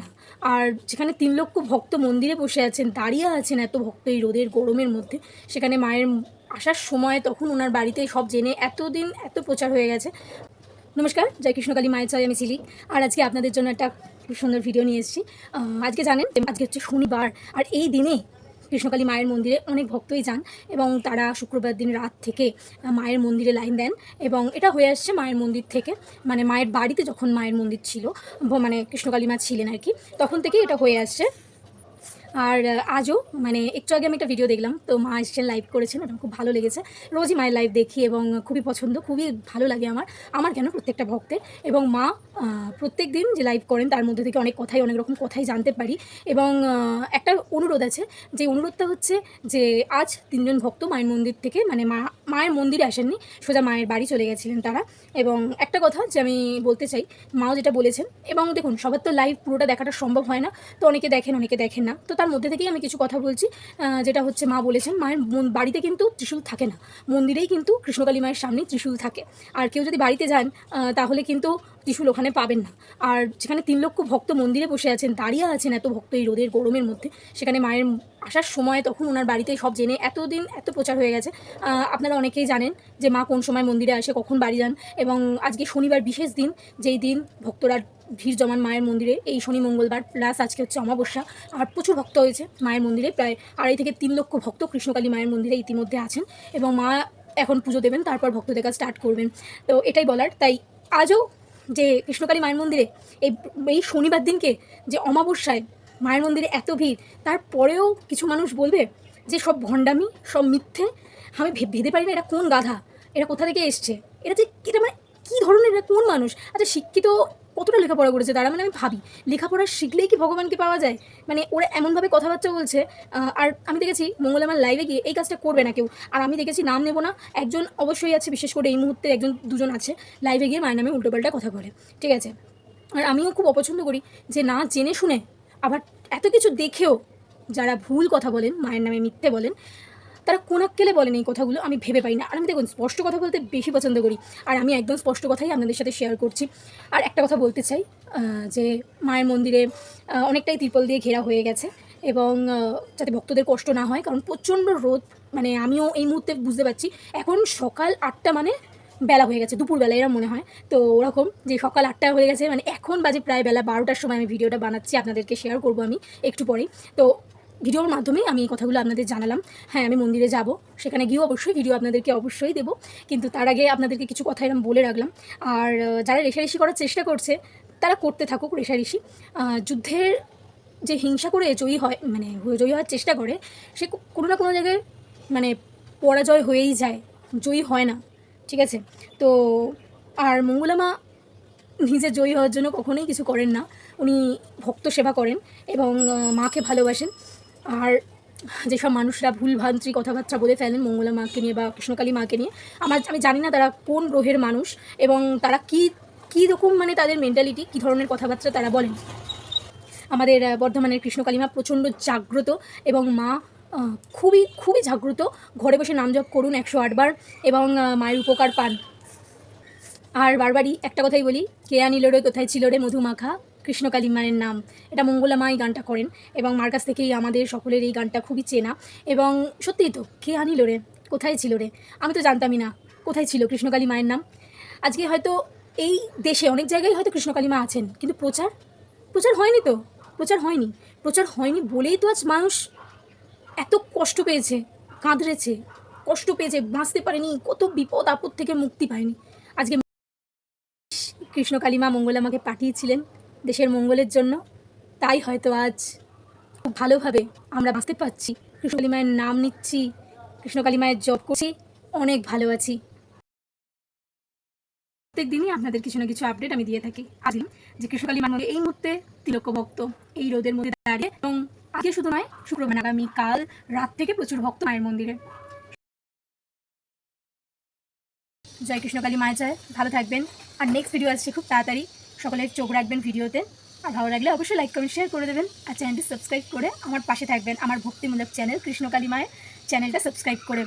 না আর যেখানে তিন লক্ষ ভক্ত মন্দিরে বসে আছেন, দাঁড়িয়ে আছেন এত ভক্ত এই রোদের গরমের মধ্যে, সেখানে মায়ের আসার সময় তখন ওনার বাড়িতে সব জেনে এতদিন এত প্রচার হয়ে গেছে। নমস্কার, জয় কৃষ্ণকালী, মায়ের চাই আমি ছিলি আর আজকে আপনাদের জন্য একটা খুব সুন্দর ভিডিও নিয়ে এসেছি। আজকে জানেন আজকে হচ্ছে শনিবার, আর এই দিনে কৃষ্ণকালী মায়ের মন্দিরে অনেক ভক্তই যান এবং তারা শুক্রবার দিন রাত থেকে মায়ের মন্দিরে লাইন দেন এবং এটা হয়ে আসছে মায়ের মন্দির থেকে। মানে মায়ের বাড়িতে যখন মায়ের মন্দির ছিল মানে কৃষ্ণকালী মা ছিলেন আর কি, তখন থেকেই এটা হয়ে আসছে। আর আজও মানে একটু আগে আমি একটা ভিডিও দেখলাম, তো মা এসেছেন লাইভ করেছেন, ওটা খুব ভালো লেগেছে। রোজই মায়ের লাইভ দেখি এবং খুবই পছন্দ, খুবই ভালো লাগে আমার আমার কেন প্রত্যেকটা ভক্তের। এবং মা প্রত্যেক দিন যে লাইভ করেন, তার মধ্যে থেকে অনেক কথাই, অনেক রকম কথাই জানতে পারি। এবং একটা অনুরোধ আছে, যে অনুরোধটা হচ্ছে যে আজ তিনজন ভক্ত মায়ের মন্দির থেকে মানে মা, মায়ের মন্দিরে আসেননি, সোজা মায়ের বাড়ি চলে গেছিলেন তারা। এবং একটা কথা যে আমি বলতে চাই, মাও যেটা বলেছেন, এবং দেখুন, সবার তো লাইভ পুরোটা দেখাটা সম্ভব হয় না, তো অনেকে দেখেন অনেকে দেখেন না, তো তার মধ্যে থেকেই আমি কিছু কথা বলছি যেটা হচ্ছে মা বলেছেন, মায়ের বাড়িতে কিন্তু ত্রিশূল থাকে না। মন্দিরেই কিন্তু কৃষ্ণকালী মায়ের সামনেই ত্রিশূল থাকে। আর কেউ যদি বাড়িতে যান তাহলে কিন্তু ত্রিশূল ওখানে পাবেন না। আর যেখানে তিন লক্ষ ভক্ত মন্দিরে বসে আছেন দাঁড়িয়ে আছেন এত ভক্ত এই রোদের গরমের মধ্যে। সেখানে মায়ের আসার সময় তখন ওনার বাড়িতে সব জেনে এতদিন এত প্রচার হয়ে গেছে। আপনারা অনেকেই জানেন যে মা কোন সময় মন্দিরে আসে, কখন বাড়ি যান। এবং আজকে শনিবার বিশেষ দিন, যেই দিন ভক্তরা ভিড় জমান মায়ের মন্দিরে এই শনি মঙ্গলবার, প্লাস আজকে হচ্ছে অমাবস্যা, আর প্রচুর ভক্ত হয়েছে মায়ের মন্দিরে, প্রায় আড়াই থেকে তিন লক্ষ ভক্ত কৃষ্ণকালী মায়ের মন্দিরে ইতিমধ্যে আছেন এবং মা এখন পুজো দেবেন, তারপর ভক্তদের কাছে স্টার্ট করবেন। তো এটাই বলার, তাই আজও যে কৃষ্ণকালী মায়ের মন্দিরে এই এই শনিবার দিনকে যে অমাবস্যায় মায়ের মন্দিরে এত ভিড় তারপরেও কিছু মানুষ বলবে যে সব ভণ্ডামি, সব মিথ্যে, আমি ভেবে পারি না এটা কোন গাধা, এটা কোথা থেকে এসছে, এটা যে এটা মানে কী ধরনের, এটা কোন মানুষ? আচ্ছা শিক্ষিত কতটা লেখাপড়া করেছে তারা? মানে আমি ভাবি, লেখাপড়া শিখলেই কি ভগবানকে পাওয়া যায়? মানে ওরা এমনভাবে কথাবার্তা বলছে আর আমি দেখেছি মঙ্গল আমার লাইভে গিয়ে এই কাজটা করবে না কেউ। আর আমি দেখেছি নাম নেব না, একজন অবশ্যই আছে, বিশেষ করে এই মুহূর্তে একজন দুজন আছে লাইভে গিয়ে মায়ের নামে উল্টোপাল্টা কথা বলে, ঠিক আছে? আর আমিও খুব অপছন্দ করি যে না জেনে শুনে, আবার এত কিছু দেখেও যারা ভুল কথা বলেন, মায়ের নামে মিথ্যে বলেন তারা কোনাক্কেলে বলেন এই কথাগুলো, আমি ভেবে পাই না। আর আমি দেখুন, স্পষ্ট কথা বলতে বেশি পছন্দ করি। আর আমি একদম স্পষ্ট কথাই আপনাদের সাথে শেয়ার করছি। আর একটা কথা বলতে চাই যে মায়ের মন্দিরে অনেকটাই তিরপল দিয়ে ঘেরা হয়ে গেছে এবং যাতে ভক্তদের কষ্ট না হয়, কারণ প্রচণ্ড রোদ মানে আমিও এই মুহূর্তে বুঝতে পারছি, এখন সকাল আটটা মানে বেলা হয়ে গেছে, দুপুরবেলা এরা মনে হয়। তো ওরকম যে সকাল আটটা হয়ে গেছে মানে এখন বাজে প্রায় বেলা বারোটার সময় আমি ভিডিওটা বানাচ্ছি, আপনাদেরকে শেয়ার করব আমি একটু পরেই। তো ভিডিওর মাধ্যমে আমি এই কথাগুলো আপনাদের জানালাম। হ্যাঁ আমি মন্দিরে যাব, সেখানে গিয়েও অবশ্যই ভিডিও আপনাদেরকে অবশ্যই দেবো। কিন্তু তার আগে আপনাদেরকে কিছু কথা এরকম বলে রাখলাম। আর যারা রেশারেশি করার চেষ্টা করছে, তারা করতে থাকুক রেশারেশি। যুদ্ধের যে হিংসা করে জয়ী হয় মানে জয়ী হওয়ার চেষ্টা করে, সে কোনো না কোনো জায়গায় মানে পরাজয় হয়েই যায়, জয়ী হয় না। ঠিক আছে? তো, আর মঙ্গলামা নিজে জয়ী হওয়ার জন্য কখনোই কিছু করেন না। উনি ভক্ত সেবা করেন এবং মাকে ভালোবাসেন। আর যেসব মানুষরা ভুল ভ্রান্তি কথাবার্তা বলে ফেলেন মঙ্গলা মাকে নিয়ে বা কৃষ্ণকালী মাকে নিয়ে, আমার আমি জানি না তারা কোন গ্রহের মানুষ এবং তারা কী কী রকম মানে তাদের মেন্টালিটি কী ধরনের কথাবার্তা তারা বলেন। আমাদের বর্ধমানের কৃষ্ণকালী মা প্রচণ্ড জাগ্রত এবং মা খুবই খুবই জাগ্রত। ঘরে বসে নাম জপ করুন একশো আটবার এবং মায়ের উপকার পান। আর বারবারই একটা কথাই বলি, কে আনিল রে, কোথায় ছিল রে মধুমাখা? কৃষ্ণকালী মায়ের নাম। এটা মঙ্গলা মা এই গানটা করেন এবং মার কাছ থেকেই আমাদের সকলের এই গানটা খুবই চেনা। এবং সত্যিই তো, কে আনিল রে? কোথায় ছিল রে? আমি তো জানতামই না কোথায় ছিল কৃষ্ণকালী মায়ের নাম। আজকে হয়তো এই দেশে অনেক জায়গায় হয়তো কৃষ্ণকালী মা আছেন, কিন্তু প্রচার? প্রচার হয়নি তো? প্রচার হয়নি। প্রচার হয়নি বলেই তো আজ মানুষ এত কষ্ট পেয়েছে, কাঁদরেছে, কষ্ট পেয়েছে, বাঁচতে পারেনি, কত বিপদ আপদ থেকে মুক্তি পায়নি। আজকে কৃষ্ণকালী মা মঙ্গলামাকে পাঠিয়েছিলেন। দেশের মঙ্গলের জন্য। তাই হয়তো আজ খুব ভালোভাবে আমরা বাঁচতে পারছি। কৃষ্ণকালী মায়ের নাম নিচ্ছি কৃষ্ণকালী মায়ের জব করছি, অনেক ভালো আছি। প্রত্যেক দিনই আপনাদের কিছু না কিছু আপডেট আমি দিয়ে থাকি। আজ যে কৃষ্ণকালী মায়ের মধ্যে এই মুহূর্তে তিলক্য ভক্ত, এই রোদের মধ্যে দাঁড়িয়ে এবং আজকে শুধু নয়, শুক্রবার আগামী কাল রাত থেকে প্রচুর ভক্ত মায়ের মন্দিরে। জয় কৃষ্ণকালী মায়ের জয়। ভালো থাকবেন। আর নেক্সট ভিডিও আসছে খুব তাড়াতাড়ি। সকলে চোখ রাখবেন ভিডিওতে। আর ভালো লাগলে অবশ্যই লাইক কমেন্ট শেয়ার করে দেবেন। আর চ্যানেলটি সাবস্ক্রাইব করে আমার পাশে থাকবেন। আমার ভক্তিমূলক চ্যানেল কৃষ্ণকালী মায়ের। চ্যানেলটা সাবস্ক্রাইব করে